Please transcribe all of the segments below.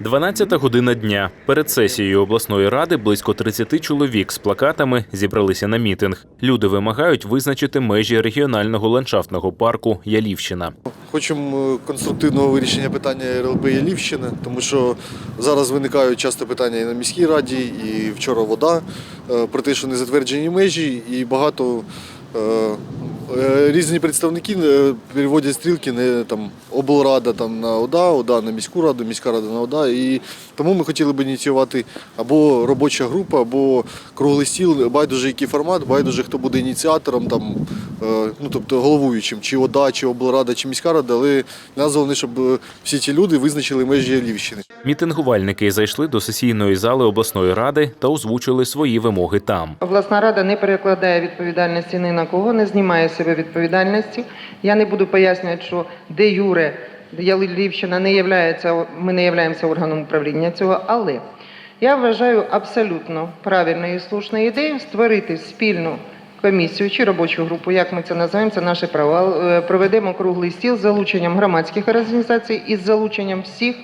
12 година дня. Перед сесією обласної ради близько 30 чоловік з плакатами зібралися на мітинг. Люди вимагають визначити межі регіонального ландшафтного парку Ялівщина. Хочемо е, конструктивного вирішення питання РЛБ Ялівщини, тому що зараз виникають часто питання і на міській раді, і вчора вода е, про те, що не затверджені межі, і багато е, різні представники е, переводять стрілки не там облрада там на ОДА, ОДА на міську раду, міська рада на ОДА. І тому ми хотіли б ініціювати або робоча група, або круглий стіл, байдуже який формат, байдуже хто буде ініціатором, там, е, ну тобто головуючим, чи ОДА, чи облрада, чи міська рада, але нас головне, щоб е, всі ці люди визначили межі Львівщини. Мітингувальники зайшли до сесійної зали обласної ради та озвучили свої вимоги там. Обласна рада не перекладає відповідальності ні на кого, не знімає з себе відповідальності. Я не буду пояснювати, що де Юре Ялівщина не являється, ми не являємося органом управління цього, але я вважаю абсолютно правильною і слушною ідеєю створити спільну комісію чи робочу групу, як ми це називаємо, це наше право. Е, Проведемо круглий стіл з залученням громадських організацій і з залученням всіх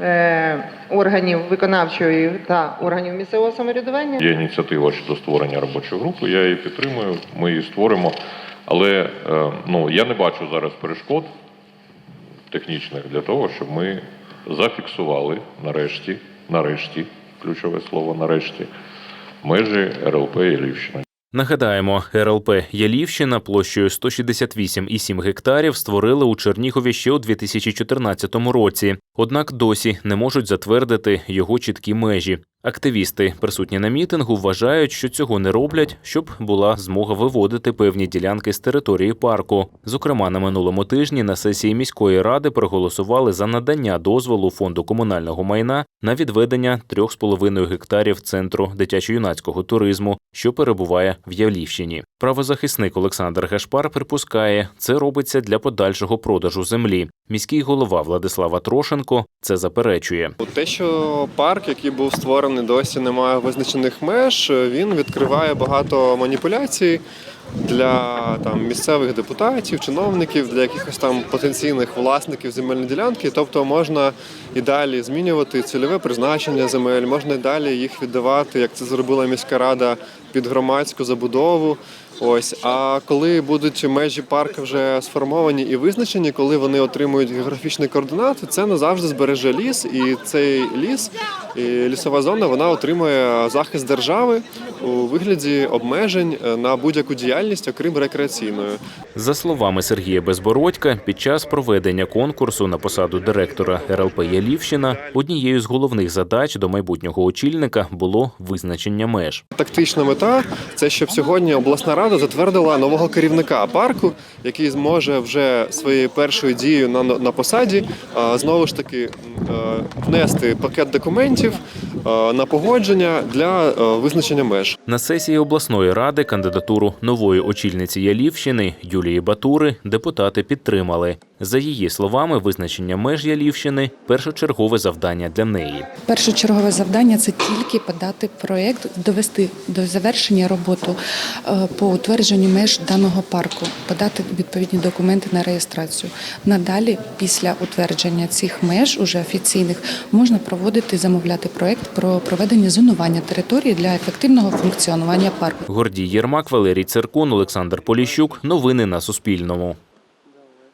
е, органів виконавчої та органів місцевого самоврядування. Є ініціатива щодо створення робочої групи, я її підтримую, ми її створимо. Але е, ну, я не бачу зараз перешкод технічних для того, щоб ми зафіксували нарешті, нарешті, ключове слово нарешті, межі РЛП Ілівщина. Нагадаємо, РЛП Ялівщина площею 168,7 гектарів створили у Чернігові ще у 2014 році. Однак досі не можуть затвердити його чіткі межі. Активісти, присутні на мітингу, вважають, що цього не роблять, щоб була змога виводити певні ділянки з території парку. Зокрема, на минулому тижні на сесії міської ради проголосували за надання дозволу фонду комунального майна на відведення 3,5 гектарів центру дитячо-юнацького туризму, що перебуває в Явлівщині. Правозахисник Олександр Гашпар припускає, це робиться для подальшого продажу землі. Міський голова Владислава Трошенко це заперечує. Те, що парк, який був створений, досі не має визначених меж, він відкриває багато маніпуляцій для там місцевих депутатів, чиновників, для якихось там потенційних власників земельної ділянки. Тобто можна і далі змінювати цільове призначення земель, можна і далі їх віддавати, як це зробила міська рада під громадську забудову. Ось, а коли будуть межі парку вже сформовані і визначені, коли вони отримують географічні координати, це назавжди збереже ліс, і цей ліс, і лісова зона, вона отримує захист держави у вигляді обмежень на будь-яку діяльність, окрім рекреаційної. За словами Сергія Безбородька, під час проведення конкурсу на посаду директора РЛП Ялівщина однією з головних задач до майбутнього очільника було визначення меж. Тактична мета це щоб сьогодні обласна рада затвердила нового керівника парку, який зможе вже своєю першою дією на, на посаді знову ж таки е, внести пакет документів на погодження для е, визначення меж. На сесії обласної ради кандидатуру нової очільниці Ялівщини Юлії Батури депутати підтримали. За її словами, визначення меж Ялівщини першочергове завдання для неї. Першочергове завдання це тільки подати проєкт, довести до завершення роботу е, по утвердженню меж даного парку, подати відповідні документи на реєстрацію. Надалі, після утвердження цих меж, уже офіційних, можна проводити замовляти проєкт про проведення зонування території для ефективного функціонування парку. Гордій Єрмак, Валерій Циркун, Олександр Поліщук. Новини на Суспільному.